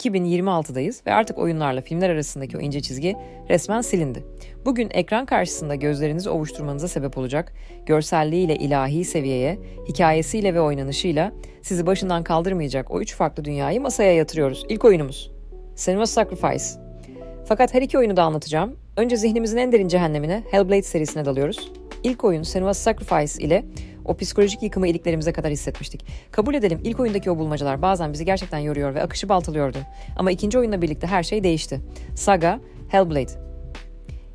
2026'dayız ve artık oyunlarla filmler arasındaki o ince çizgi resmen silindi. Bugün ekran karşısında gözlerinizi ovuşturmanıza sebep olacak, görselliğiyle ilahi seviyeye, hikayesiyle ve oynanışıyla sizi başından kaldırmayacak o üç farklı dünyayı masaya yatırıyoruz. İlk oyunumuz Cinema Sacrifice. Fakat her iki oyunu da anlatacağım. Önce zihnimizin en derin cehennemine Hellblade serisine dalıyoruz. İlk oyun Senua Sacrifice ile o psikolojik yıkımı iliklerimize kadar hissetmiştik. Kabul edelim ilk oyundaki o bulmacalar bazen bizi gerçekten yoruyor ve akışı baltalıyordu. Ama ikinci oyunla birlikte her şey değişti. Saga, Hellblade.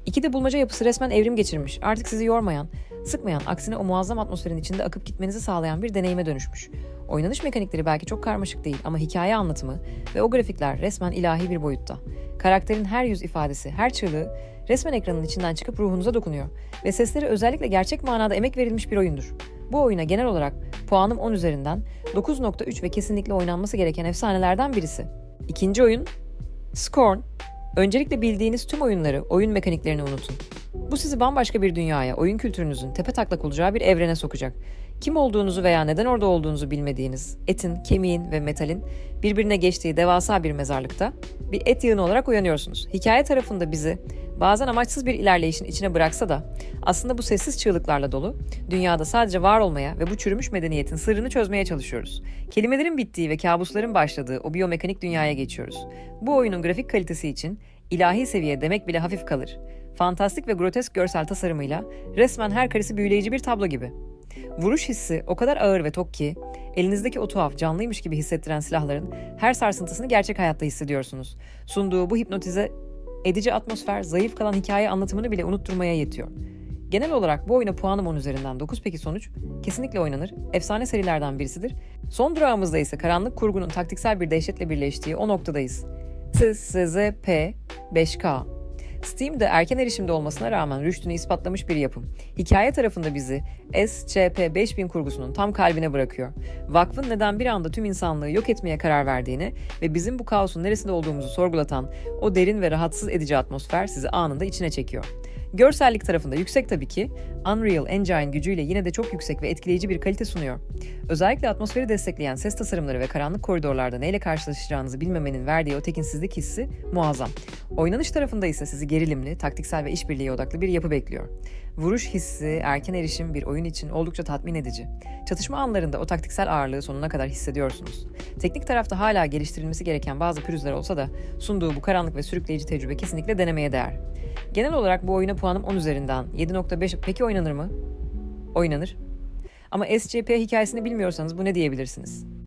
İki de bulmaca yapısı resmen evrim geçirmiş. Artık sizi yormayan, sıkmayan, aksine o muazzam atmosferin içinde akıp gitmenizi sağlayan bir deneyime dönüşmüş. Oynanış mekanikleri belki çok karmaşık değil ama hikaye anlatımı ve o grafikler resmen ilahi bir boyutta. Karakterin her yüz ifadesi, her çığlığı resmen ekranın içinden çıkıp ruhunuza dokunuyor. Ve sesleri özellikle gerçek manada emek verilmiş bir oyundur. Bu oyuna genel olarak puanım 10 üzerinden 9.3 ve kesinlikle oynanması gereken efsanelerden birisi. İkinci oyun Scorn. Öncelikle bildiğiniz tüm oyunları, oyun mekaniklerini unutun. Bu sizi bambaşka bir dünyaya, oyun kültürünüzün tepe taklak olacağı bir evrene sokacak. Kim olduğunuzu veya neden orada olduğunuzu bilmediğiniz, etin, kemiğin ve metalin birbirine geçtiği devasa bir mezarlıkta bir et yığını olarak uyanıyorsunuz. Hikaye tarafında bizi bazen amaçsız bir ilerleyişin içine bıraksa da aslında bu sessiz çığlıklarla dolu, dünyada sadece var olmaya ve bu çürümüş medeniyetin sırrını çözmeye çalışıyoruz. Kelimelerin bittiği ve kabusların başladığı o biyomekanik dünyaya geçiyoruz. Bu oyunun grafik kalitesi için ilahi seviye demek bile hafif kalır. Fantastik ve grotesk görsel tasarımıyla resmen her karesi büyüleyici bir tablo gibi. Vuruş hissi o kadar ağır ve tok ki elinizdeki o tuhaf canlıymış gibi hissettiren silahların her sarsıntısını gerçek hayatta hissediyorsunuz. Sunduğu bu hipnotize edici atmosfer zayıf kalan hikaye anlatımını bile unutturmaya yetiyor. Genel olarak bu oyuna puanım 10 üzerinden 9 peki sonuç? Kesinlikle oynanır. Efsane serilerden birisidir. Son durağımızda ise karanlık kurgunun taktiksel bir dehşetle birleştiği o noktadayız. SSP 5K Steam'de erken erişimde olmasına rağmen rüştünü ispatlamış bir yapım. Hikaye tarafında bizi SCP-5000 kurgusunun tam kalbine bırakıyor. Vakfın neden bir anda tüm insanlığı yok etmeye karar verdiğini ve bizim bu kaosun neresinde olduğumuzu sorgulatan o derin ve rahatsız edici atmosfer sizi anında içine çekiyor. Görsellik tarafında yüksek tabii ki, Unreal Engine gücüyle yine de çok yüksek ve etkileyici bir kalite sunuyor. Özellikle atmosferi destekleyen ses tasarımları ve karanlık koridorlarda neyle karşılaşacağınızı bilmemenin verdiği o tekinsizlik hissi muazzam. Oynanış tarafında ise sizi gerilimli, taktiksel ve işbirliği odaklı bir yapı bekliyor. Vuruş hissi, erken erişim bir oyun için oldukça tatmin edici. Çatışma anlarında o taktiksel ağırlığı sonuna kadar hissediyorsunuz. Teknik tarafta hala geliştirilmesi gereken bazı pürüzler olsa da sunduğu bu karanlık ve sürükleyici tecrübe kesinlikle denemeye değer. Genel olarak bu oyuna puanım 10 üzerinden 7.5. Peki oynanır mı? Oynanır. Ama SCP hikayesini bilmiyorsanız bu ne diyebilirsiniz?